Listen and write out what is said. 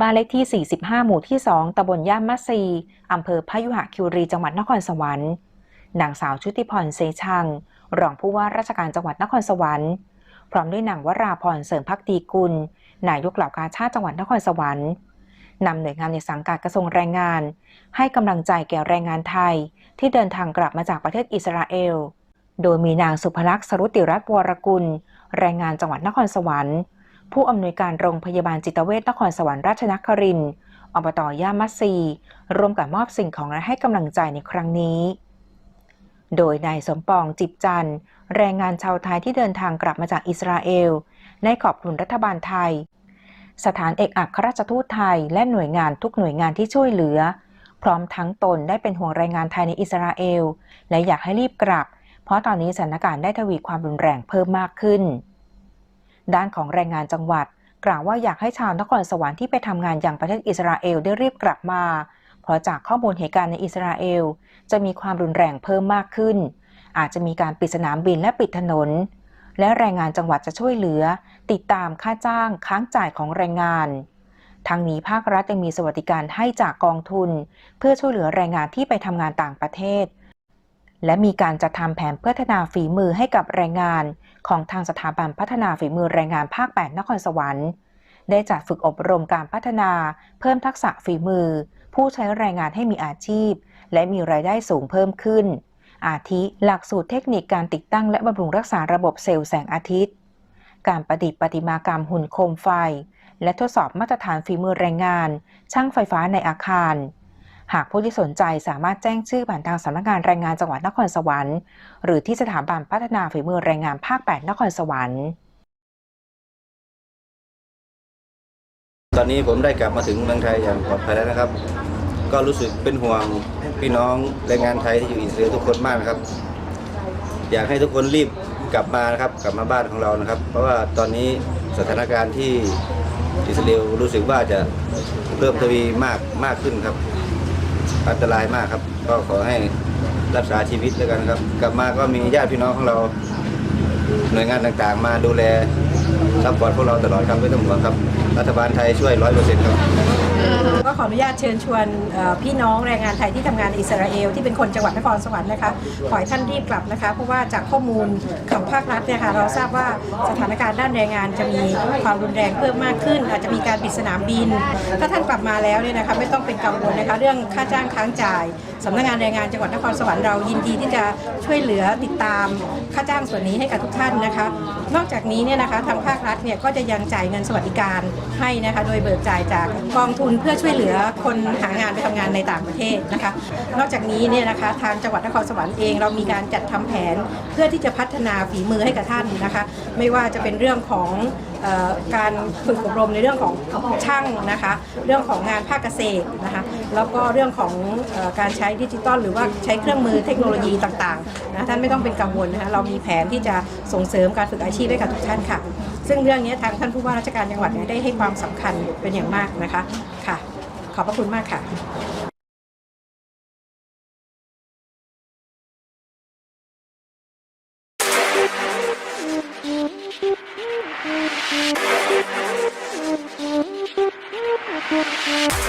บ้านเลขที่ 45 หมู่ที่ 2ตำบลย่านมะซีอำเภอพยุหคิรี จังหวัดนครสวรรค์นางสาวชุติพรเซชัง รองผู้ว่าราชการจังหวัดนครสวรรค์ พร้อมด้วยนางวราพรเสริมพักดีกุล นายกเหล่ากาชาติจังหวัดนครสวรรค์นำหน่วยงานในสังกัดกระทรวงแรงงาน ให้กำลังใจแก่แรงงานไทย ที่เดินทางกลับมาจากประเทศอิสราเอล โดยมีนางสุภลักษณ์สรุติรัตน์วรกุล แรงงานจังหวัดนครสวรรค์ ผู้อำนวยการโรงพยาบาลจิตเวชนครสวรรค์ราชนครินทร์อบตย่ามัสซีร่วมกับมอบสิ่งของและให้กำลังใจในครั้งนี้ โดยนายสมปองจิบจันทร์แรงงานชาวไทยที่เดินทางกลับมาจากอิสราเอลได้ขอบคุณรัฐบาลไทย สถานเอกอัครราชทูตไทยและหน่วยงานทุกหน่วยงานที่ช่วยเหลือ พร้อมทั้งตนได้เป็นห่วงแรงงานไทยในอิสราเอล และอยากให้รีบกลับ เพราะตอนนี้สถานการณ์ได้ทวีความรุนแรงเพิ่มมากขึ้น ด้านของแรงงานจังหวัด กล่าวว่าอยากให้ชาวนครสวรรค์ที่ไปทำงานอย่างประเทศอิสราเอลได้รีบกลับมา เพราะจากข้อมูลเหตุการณ์ในอิสราเอล จะมีความรุนแรงเพิ่มมากขึ้น อาจจะมีการปิดสนามบินและปิดถนน และแรงงานจังหวัดจะช่วยเหลือ ติดตามค่าจ้างค้างจ่ายของแรงงานทั้งนี้ภาครัฐยังมีสวัสดิการให้จากกองทุน เพื่อช่วยเหลือแรงงานที่ไปทำงานต่างประเทศ และมีการจัดทำแผนพัฒนาฝีมือให้กับแรงงานของทางสถาบันพัฒนาฝีมือแรงงานภาค 8 นครสวรรค์ ได้จัดฝึกอบรมการพัฒนาเพิ่มทักษะฝีมือ ผู้ใช้แรงงานให้มีอาชีพ และมีรายได้สูงเพิ่มขึ้น อาทิหลักสูตรเทคนิคการติดตั้งและบำรุงรักษาระบบเซลล์แสงอาทิตย์ การประดิษฐ์ประติมากรรมหุ่นโคมไฟ และทดสอบมาตรฐานฝีมือแรงงาน ช่างไฟฟ้าในอาคาร หากผู้ที่สนใจสามารถแจ้งชื่อผ่านทางสำนักงานแรงงานจังหวัดนครสวรรค์ หรือที่สถาบันพัฒนาฝีมือแรงงานภาค 8 นครสวรรค์ ตอนนี้ผมได้กลับมาถึงเมืองไทยอย่างปลอดภัยแล้วนะครับ ก็รู้สึกเป็นห่วงพี่น้องแรงงานไทยที่อยู่อิสราเอลทุกคนมากนะครับ อยากให้ทุกคนรีบกลับมานะครับ กลับมาบ้านของเรานะครับ เพราะว่าตอนนี้สถานการณ์ที่อิสราเอลรู้สึกว่าจะเริ่มทวีมากมากขึ้นครับ อันตรายมากครับ ก็ขอให้รักษาชีวิตด้วยกันครับ กลับมาก็มีญาติพี่น้องของเรา หน่วยงานต่างๆ มาดูแลซัพพอร์ตพวกเราตลอดครับไม่ต้องห่วงครับ รัฐบาลไทยช่วยร้อยเปอร์เซ็นต์ครับ ก็ขออนุญาตเชิญชวนพี่น้องแรงงานไทยที่ทำงานในอิสราเอลที่เป็นคนจังหวัดนครสวรรค์นะคะขอให้ท่านรีบกลับนะคะ เพราะว่าจากข้อมูลของภาครัฐเนี่ยค่ะเราทราบว่าสถานการณ์ด้านแรงงานจะมีความรุนแรงเพิ่มมากขึ้น อาจจะมีการปิดสนามบิน ถ้าท่านกลับมาแล้วเนี่ยนะคะไม่ต้องเป็นกังวลนะคะ เรื่องค่าจ้างค้างจ่ายสำนักงานแรงงานจังหวัดนครสวรรค์เรายินดีที่จะช่วยเหลือติดตามค่าจ้างส่วนนี้ให้กับทุกท่านนะคะ นอกจากนี้เนี่ยนะคะทางภาครัฐเนี่ยก็จะยังจ่ายเงินสวัสดิการให้นะคะ โดยเบิกจ่ายจากกองทุนเพื่อช่วยเหลือคนหางานไปทำงานในต่างประเทศนะคะ นอกจากนี้เนี่ยนะคะทางจังหวัดนครสวรรค์เองเรามีการจัดทำแผนเพื่อที่จะพัฒนาฝีมือให้กับท่านนะคะ ไม่ว่าจะเป็นเรื่องของออการฝึกอบรมในเรื่องของช่างนะคะ เรื่องของงานภาคเกษตรนะคะแล้วก็เรื่องของออการใช้ดิจิตอลหรือว่าใช้เครื่องมือเทคโนโลยีต่างๆนะท่านไม่ต้องเป็นกังวลนะคะเรามีแผนที่จะส่งเสริมการฝึกอาชีพให้กับทุกท่านค่ะ ซึ่งเรื่องนี้ทางท่านผู้ว่าราชการจังหวัดนี่ได้ให้ความสำคัญเป็นอย่างมากนะคะค่ะ ขอบพระคุณมากค่ะ Thank.